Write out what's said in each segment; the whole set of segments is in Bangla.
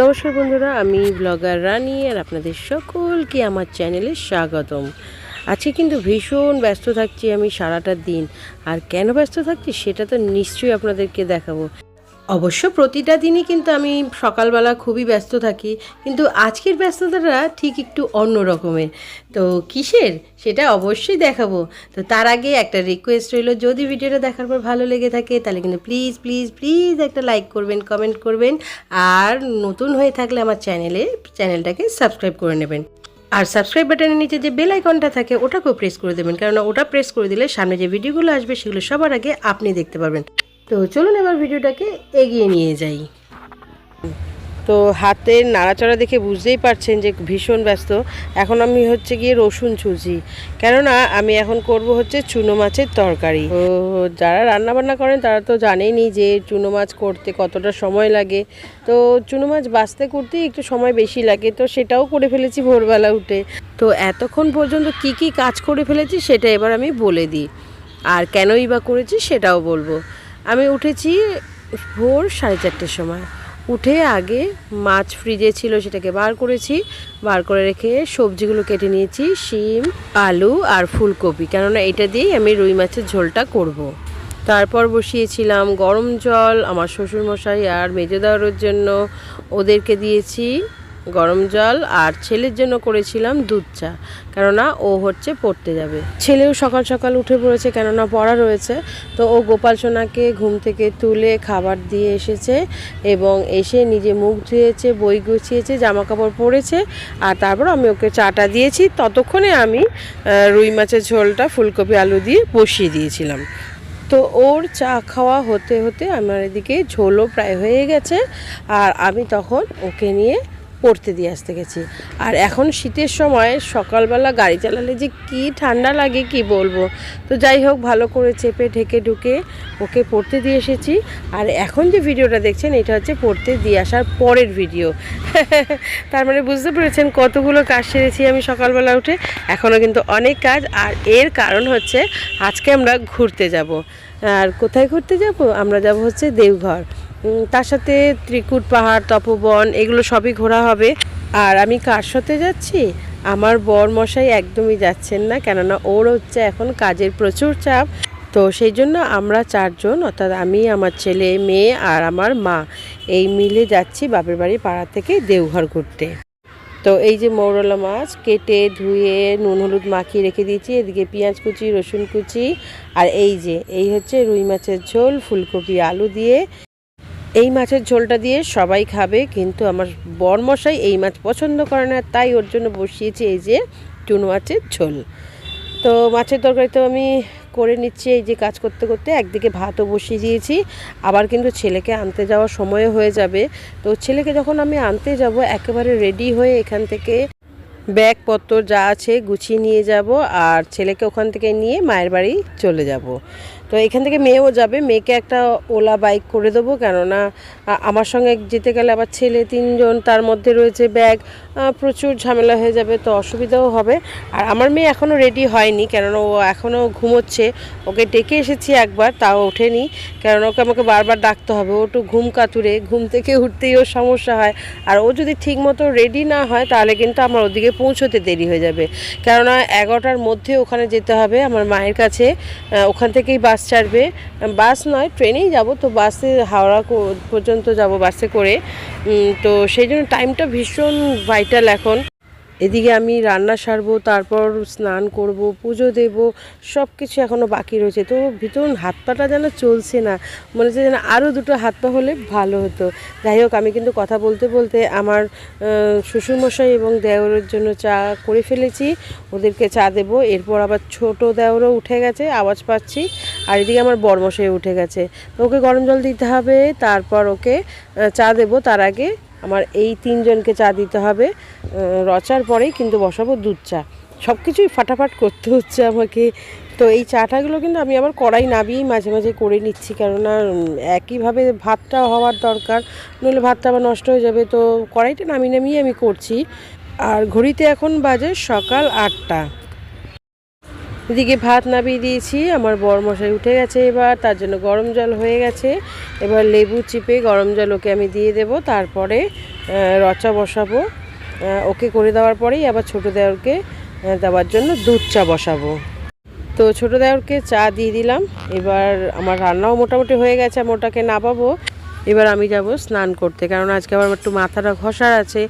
নমস্কার বন্ধুরা, আমি ব্লগার রানি আর আপনাদের সকলকে আমার চ্যানেলে স্বাগতম। আজকে কিন্তু ভীষণ ব্যস্ত থাকছি আমি সারাটা দিন। আর কেন ব্যস্ত থাকছি সেটা তো নিশ্চয়ই আপনাদেরকে দেখাবো। অবশ্য প্রতিটা দিনই কিন্তু আমি সকালবেলা খুবই ব্যস্ত থাকি, কিন্তু আজকের ব্যস্ততাটা ঠিক একটু অন্য রকমের। তো কিসের? সেটা অবশ্যই দেখাবো। তো তার আগে একটা রিকোয়েস্ট রইল, যদি ভিডিওটা দেখার পর ভালো লেগে থাকে, তাহলে কিন্তু প্লিজ প্লিজ প্লিজ একটা লাইক করবেন কমেন্ট করবেন, আর নতুন হয়ে থাকলে আমার চ্যানেলে চ্যানেলটাকে সাবস্ক্রাইব করে নেবেন। আর সাবস্ক্রাইব বাটনের নিচে যে বেল আইকনটা থাকে, ওটাকেও প্রেস করে দেবেন কারণ ওটা প্রেস করে দিলে সামনে যে ভিডিওগুলো আসবে, সেগুলো সবার আগে আপনি দেখতে পারবেন। তো চলুন এবার ভিডিওটাকে এগিয়ে নিয়ে যাই। তো হাতের নাড়াচাড়া দেখে বুঝতেই পারছেন যে ভীষণ ব্যস্ত। এখন আমি হচ্ছে গিয়ে রসুন ছুঁচি কেননা আমি এখন করব হচ্ছে চুনো মাছের তরকারি। তো যারা রান্না বান্না করেন তারা তো জানেনই যে চুনো মাছ করতে কতটা সময় লাগে। তো চুনো মাছ বাঁচতে করতেই একটু সময় বেশি লাগে। তো সেটাও করে ফেলেছি ভোরবেলা উঠে। তো এতক্ষণ পর্যন্ত কি কি কাজ করে ফেলেছি সেটা এবার আমি বলে দিই। আর কেনই বা করেছি সেটাও বলব। আমি উঠেছি ভোর সাড়ে চারটের সময়। উঠে আগে মাছ ফ্রিজে ছিল সেটাকে বার করেছি। বার করে রেখে সবজিগুলো কেটে নিয়েছি, শিম, আলু আর ফুলকপি। কেননা এটা দিয়েই আমি রুই মাছের ঝোলটা করব। তারপর বসিয়েছিলাম গরম জল আমার শ্বশুরমশাই আর মেজদাওয়ার জন্য। ওদেরকে দিয়েছি গরম জল আর ছেলের জন্য করেছিলাম দুধ চা। কেননা ও হচ্ছে পড়তে যাবে। ছেলেও সকাল সকাল উঠে পড়েছে, কেননা পড়া রয়েছে। তো ও গোপাল সোনাকে ঘুম থেকে তুলে খাবার দিয়ে এসেছে এবং এসে নিজে মুখ ধুয়েছে, বই গুছিয়েছে জামা কাপড় পরেছে আর তারপর আমি ওকে চাটা দিয়েছি। ততক্ষণে আমি রুই মাছের ঝোলটা, ফুলকপি, আলু দিয়ে বসিয়ে দিয়েছিলাম। তো ওর চা খাওয়া হতে হতে আমার এদিকে ঝোলও প্রায় হয়ে গেছে আর আমি তখন ওকে নিয়ে পড়তে দিয়ে আসতে গেছি। আর এখন শীতের সময় সকালবেলা গাড়ি চালালে যে কি ঠান্ডা লাগে কি বলব? তো যাই হোক, ভালো করে চেপে, ঢেকে, ঢুকে ওকে পড়তে দিয়ে এসেছি। আর এখন যে ভিডিওটা দেখছেন, এটা হচ্ছে পড়তে দিয়ে আসার পরের ভিডিও। তার মানে বুঝতে পেরেছেন কতগুলো কাজ সেরেছি আমি সকালবেলা উঠে। এখনও কিন্তু অনেক কাজ। আর এর কারণ হচ্ছে আজকে আমরা ঘুরতে যাব। আর কোথায় ঘুরতে যাব? আমরা যাব হচ্ছে দেওঘর। তার সাথে ত্রিকুট পাহাড়, তপবন, এগুলো সবই ঘোরা হবে। আর আমি কার সাথে যাচ্ছি? আমার বর মশাই একদমই যাচ্ছেন না, কেননা ওর হচ্ছে এখন কাজের প্রচুর চাপ। তো সেই জন্য আমরা চারজন, অর্থাৎ আমি, আমার ছেলে, মেয়ে আর আমার মা, এই মিলে যাচ্ছি বাপের বাড়ি পাড়া থেকে দেওঘর ঘুরতে। তো এই যে মৌরলা মাছ, কেটে, ধুয়ে, নুন হলুদ মাখিয়ে রেখে দিয়েছি, এদিকে পেঁয়াজ কুচি, রসুন কুচি, আর এই যে, এই হচ্ছে রুই মাছের ঝোল, ফুলকপি, আলু দিয়ে। এই মাছের ঝোলটা দিয়ে সবাই খাবে, কিন্তু আমার বরমশাই এই মাছ পছন্দ করে না, তাই ওর জন্য বসিয়েছি এই যে চুনো মাছের ঝোল। তো মাছের তরকারি তো আমি করে নিচ্ছি, এই যে কাজ করতে করতে একদিকে ভাতও বসিয়ে দিয়েছি, আবার কিন্তু ছেলেকে আনতে যাওয়ার সময় হয়ে যাবে। তো ছেলেকে যখন আমি আনতে যাব, একেবারে রেডি হয়ে এখান থেকে ব্যাগপত্র যা আছে গুছিয়ে নিয়ে যাব, আর ছেলেকে ওখান থেকে নিয়ে মায়ের বাড়ি চলে যাব। তো এখান থেকে মেয়েও যাবে। মেয়েকে একটা ওলা বাইক করে দেবো কেননা আমার সঙ্গে যেতে গেলে আবার ছেলে তিনজন, তার মধ্যে রয়েছে ব্যাগ প্রচুর ঝামেলা হয়ে যাবে তো অসুবিধাও হবে। আর আমার মেয়ে এখনও রেডি হয়নি কেননা ও এখনও ঘুমোচ্ছে। ওকে ডেকে এসেছি একবার, তাও ওঠেনি। কেননা ওকে আমাকে বারবার ডাকতে হবে। ও একটু ঘুম কাতুরে, ঘুম থেকে উঠতেই ওর সমস্যা হয়। আর ও যদি ঠিক মতো রেডি না হয়, তাহলে কিন্তু আমার ওদিকে পৌঁছতে দেরি হয়ে যাবে। কেননা এগারোটার মধ্যে ওখানে যেতে হবে আমার মায়ের কাছে। ওখান থেকেই বাস ছাড়বে। বাস নয়, ট্রেনেই যাব। তো বাসে হাওড়া পর্যন্ত যাব বাসে করে। তো সেই জন্য টাইমটা ভীষণ ভাইটাল এখন। এদিকে আমি রান্না সারবো, তারপর স্নান করব, পুজো দেব সব কিছু এখনও বাকি রয়েছে। তো ভীষণ হাত পাটা যেন চলছে না, মনে হচ্ছে যেন আরও দুটো হাত পা হলে ভালো হতো। যাই হোক, আমি কিন্তু কথা বলতে বলতে আমার শ্বশুরমশাই এবং দেওরের জন্য চা করে ফেলেছি, ওদেরকে চা দেব। এরপর আবার ছোট দেওরও উঠে গেছে, আওয়াজ পাচ্ছি, আর এদিকে আমার বরমশাই উঠে গেছে। তো ওকে গরম জল দিতে হবে, তারপর ওকে চা দেব, তার আগে আমার এই তিনজনকে চা দিতে হবে রচার পরেই কিন্তু বসাবো দুধ চা। সব কিছুই ফাটাফাট করতে হচ্ছে আমাকে। তো এই চাটাগুলো কিন্তু আমি আবার কড়াই নাবিয়েই মাঝে মাঝে করে নিচ্ছি, কেননা একইভাবে ভাতটা হওয়ার দরকার, নইলে ভাতটা আবার নষ্ট হয়ে যাবে। তো কড়াইটা নামিয়ে নামিয়ে আমি করছি। আর ঘড়িতে এখন বাজে সকাল আটটা। এদিকে ভাত নামিয়ে দিয়েছি, আমার বর মশাই উঠে গেছে এবার, তার জন্য গরম জল হয়ে গেছে। এবার লেবু চিপে গরম জল ওকে আমি দিয়ে দেব, তারপরে রচা বসাবো। ওকে করে দেওয়ার পরেই আবার ছোটো দেওয়ারকে দেওয়ার জন্য দুধ চা বসাবো। তো ছোটো দেওরকে চা দিয়ে দিলাম, এবার আমার রান্নাও মোটামুটি হয়ে গেছে, আমি ওটাকে নামাবো। এবার আমি যাব স্নান করতে, কারণ আজকে আবার একটু মাথাটা ঘষার আছে,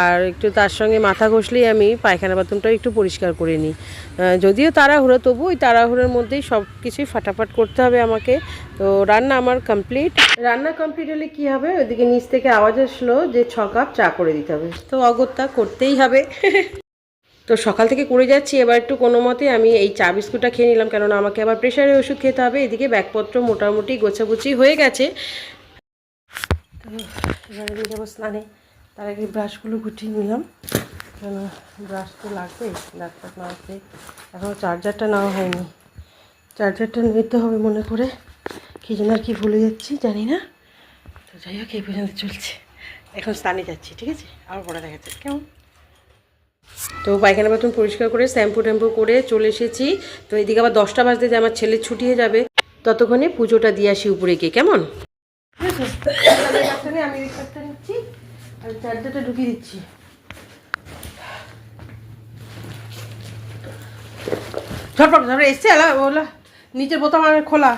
আর একটু তার সঙ্গে মাথা ঘষলেই আমি পায়খানা বাথরুমটা একটু পরিষ্কার করে নিই। যদিও তাড়াহুড়ো তবু ওই তাড়াহুড়োর মধ্যেই সব কিছুই ফাটাফাট করতে হবে আমাকে। তো রান্না আমার কমপ্লিট রান্না কমপ্লিট হলে কী হবে? ওইদিকে নিচ থেকে আওয়াজ আসলো যে ছ কাপ চা করে দিতে হবে। তো অগত্যা করতেই হবে। তো সকাল থেকে করে যাচ্ছি, এবার একটু কোনো মতে আমি এই চা বিস্কুটটা খেয়ে নিলাম, কেননা আমাকে আবার প্রেশারের ওষুধ খেতে হবে। এদিকে ব্যাগপত্র মোটামুটি গোছাগুছি হয়ে গেছে। এবার আমি যাব স্নানে তার আগে ব্রাশগুলো গুটিয়ে নিলাম। কেন ব্রাশ তো লাগবে ল্যাপটপ না আসলে এখনও চার্জারটা নেওয়া হয়নি। চার্জারটা নিতে হবে মনে করে। কী যেন আর কি ভুলে যাচ্ছি, জানি না। তো যাই হোক, এই পর্যন্ত চলছে। এখন স্নানে যাচ্ছি, ঠিক আছে? আবার পরে দেখা যাচ্ছে। কেমন? তো পায়খানা বাথরুম পরিষ্কার করে, শ্যাম্পু ট্যাম্পু করে চলে এসেছি। তো এদিকে আবার দশটা বাজতে যে আমার ছেলে ছুটিয়ে যাবে। ততক্ষণে পুজোটা দিয়ে আসি উপরে গিয়ে। কেমন? আমি ওই কাঠটা নিচ্ছি আর চার্জারটা ঢুকিয়ে দিচ্ছি। ঝটপট ঝটপট, এসছে, এলা ওলা নিচের বোতাম আমার খোলা।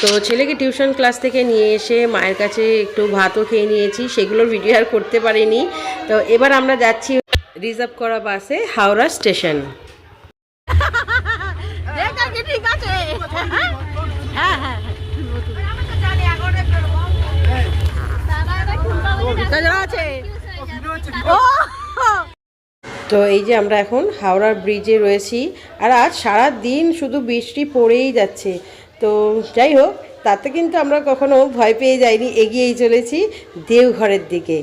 তো ছেলেকে টিউশন ক্লাস থেকে নিয়ে এসে মায়ের কাছে একটু ভাতও খেয়ে নিয়েছি, সেগুলোর ভিডিও আর করতে পারিনি। তো এবার আমরা যাচ্ছি রিজার্ভ করা বাসে হাওড়া স্টেশন ঠিক আছে হ্যাঁ হ্যাঁ তো এই যে আমরা এখন হাওড়ার ব্রিজে রয়েছি আর আজ সারা দিন শুধু বৃষ্টি পড়েই যাচ্ছে। তো যাই হোক তাতে কিন্তু আমরা কখনো ভয় পেয়ে যাইনি এগিয়েই চলেছি দেওঘরের দিকে।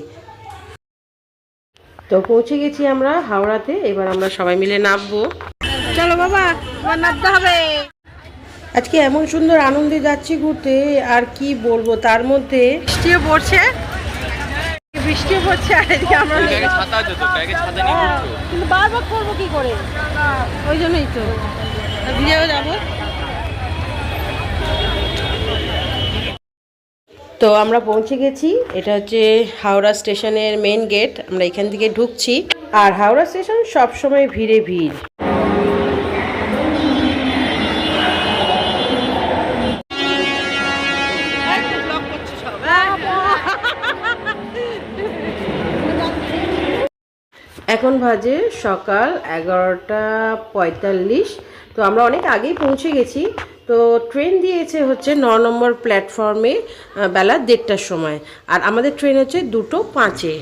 তো পৌঁছে গেছি আমরা হাওড়াতে এবার আমরা সবাই মিলে নামবো। চলো বাবা নামতে হবে। আজকে এমন সুন্দর আনন্দে যাচ্ছি ঘুরতে আর কি বলব তার মধ্যে বৃষ্টিও পড়ছে। বৃষ্টিও পড়ছে আর এদিকে আমরা ব্যাগে ছাতা আছে তো ব্যাগে ছাতা নিয়ে ঘুরছো? কিন্তু বারবার করব কি করে? ওই জন্যই তো। ভিজেও যাব। তো আমরা পৌঁছে গেছি এটা হচ্ছে হাওড়া স্টেশনের মেন গেট আমরা এখান থেকে ঢুকছি। আর হাওড়া স্টেশন সবসময় ভিড়ে ভিড়। এখন বাজে সকাল এগারোটা পঁয়তাল্লিশ। তো আমরা অনেক আগেই পৌঁছে গেছি। তো ট্রেন দিয়েছে হচ্ছে ন নম্বর প্ল্যাটফর্মে বেলা দেড়টার সময়। আর আমাদের ট্রেন হচ্ছে দুটো পাঁচে।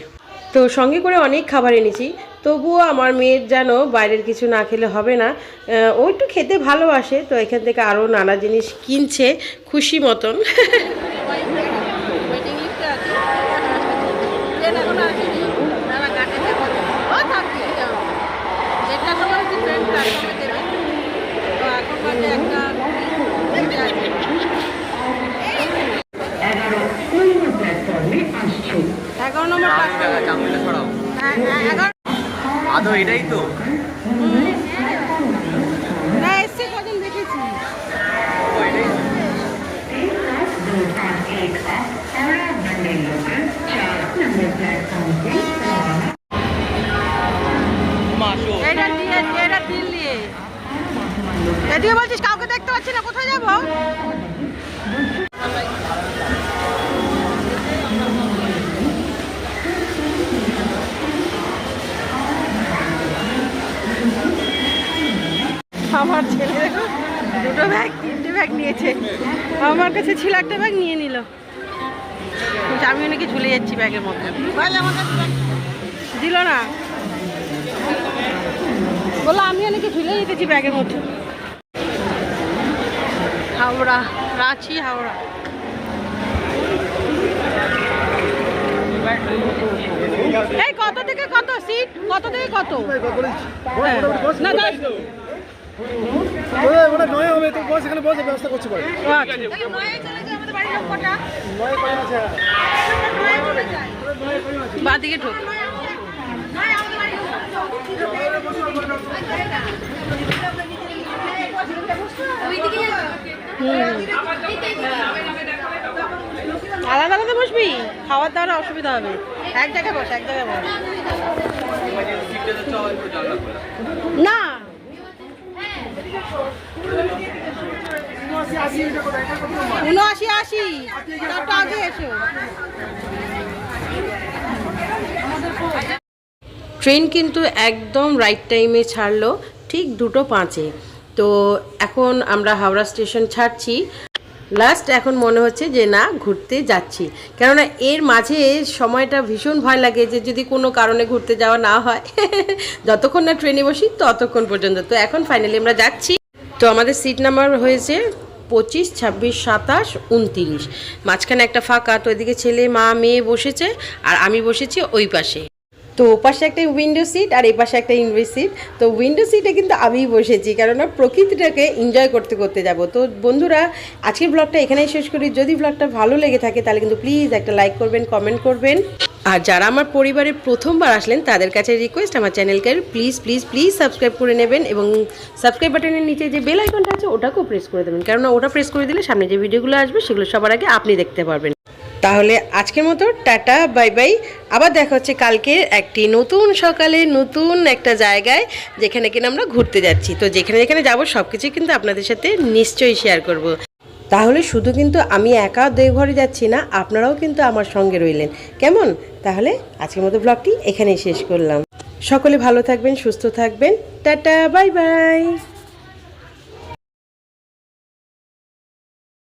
তো সঙ্গে করে অনেক খাবার এনেছি। তবুও আমার মেয়ের যেন বাইরের কিছু না খেলে হবে না। আহ, ও একটু খেতে ভালোবাসে তো এখান থেকে আরও নানা জিনিস কিনছে খুশি মতন। এটাই তো। আমার ছেলে। দেখো দুটো ব্যাগ তিনটে ব্যাগ নিয়েছে। আমার কাছে ছিল একটা ব্যাগ নিয়ে নিল। আমি নাকি ঝুলে যাচ্ছি ব্যাগের মধ্যে। দিল না। বলল আমি নাকি ঝুলে যেতেছি ব্যাগের মধ্যে। হাওড়া রাঁচি হাওড়া। এই কত থেকে কত? সিট কত থেকে কত? হ্যাঁ। না ওরা নয় হবে, তো বস এখানে বসে, ব্যবস্থা করছি পরে। বাদিকে ঢোক আলাদা আলাদা বসবি? খাওয়ার দাওয়ার অসুবিধা হবে। এক জায়গায় বস, এক জায়গায় বস। না উনআশি, আশি। আগে এসো। ট্রেন কিন্তু একদম রাইট টাইমে ছাড়লো, ঠিক দুটো পাঁচে। তো এখন আমরা হাওড়া স্টেশন ছাড়ছি। লাস্ট এখন মনে হচ্ছে যে না, ঘুরতে যাচ্ছি। কেননা এর মাঝে সময়টা ভীষণ ভয় লাগে যে যদি কোনো কারণে ঘুরতে যাওয়া না হয়। যতক্ষণ না ট্রেনে বসি, ততক্ষণ পর্যন্ত। তো এখন ফাইনালি আমরা যাচ্ছি। তো আমাদের সিট নাম্বার হয়েছে পঁচিশ, ছাব্বিশ, সাতাশ, উনতিরিশ। মাঝখানে একটা ফাঁকা, তো এদিকে ছেলে, মা, মেয়ে বসেছে আর আমি বসেছি ওই পাশে। তো ওপাশে একটা উইন্ডো সিট আর এই পাশে একটা ইনভে সিট তো উইন্ডো সিটে কিন্তু আমিই বসেছি, কেননা প্রকৃতিটাকে এনজয় করতে করতে যাব। তো বন্ধুরা, আজকের ব্লগটা এখানেই শেষ করি। যদি ব্লগটা ভালো লেগে থাকে, তাহলে কিন্তু প্লিজ একটা লাইক করবেন কমেন্ট করবেন। আর যারা আমার পরিবারে প্রথমবার আসলেন, তাদের কাছে রিকোয়েস্ট আমার চ্যানেলকে প্লিজ প্লিজ প্লিজ সাবস্ক্রাইব করে নেবেন এবং সাবস্ক্রাইব বাটনের নিচে যে বেল আইকনটা আছে, ওটাকেও প্রেস করে দেবেন। কেননা ওটা প্রেস করে দিলে সামনে যে ভিডিওগুলো আসবে, সেগুলো সবার আগে আপনি দেখতে পারবেন। তাহলে আজকের মতো টাটা বাই বাই আবার দেখা হচ্ছে কালকে একটি নতুন সকালে, নতুন একটা জায়গায়, যেখানে কিনা আমরা ঘুরতে যাচ্ছি। তো যেখানে যেখানে যাব সব কিছু কিন্তু আপনাদের সাথে নিশ্চয়ই শেয়ার করব। তাহলে শুধু কিন্তু আমি একা দেওঘরে যাচ্ছি না, আপনারাও কিন্তু আমার সঙ্গে রইলেন। কেমন? তাহলে আজকের মতো ব্লগটি এখানেই শেষ করলাম। সকলে ভালো থাকবেন, সুস্থ থাকবেন। Tata, bye bye.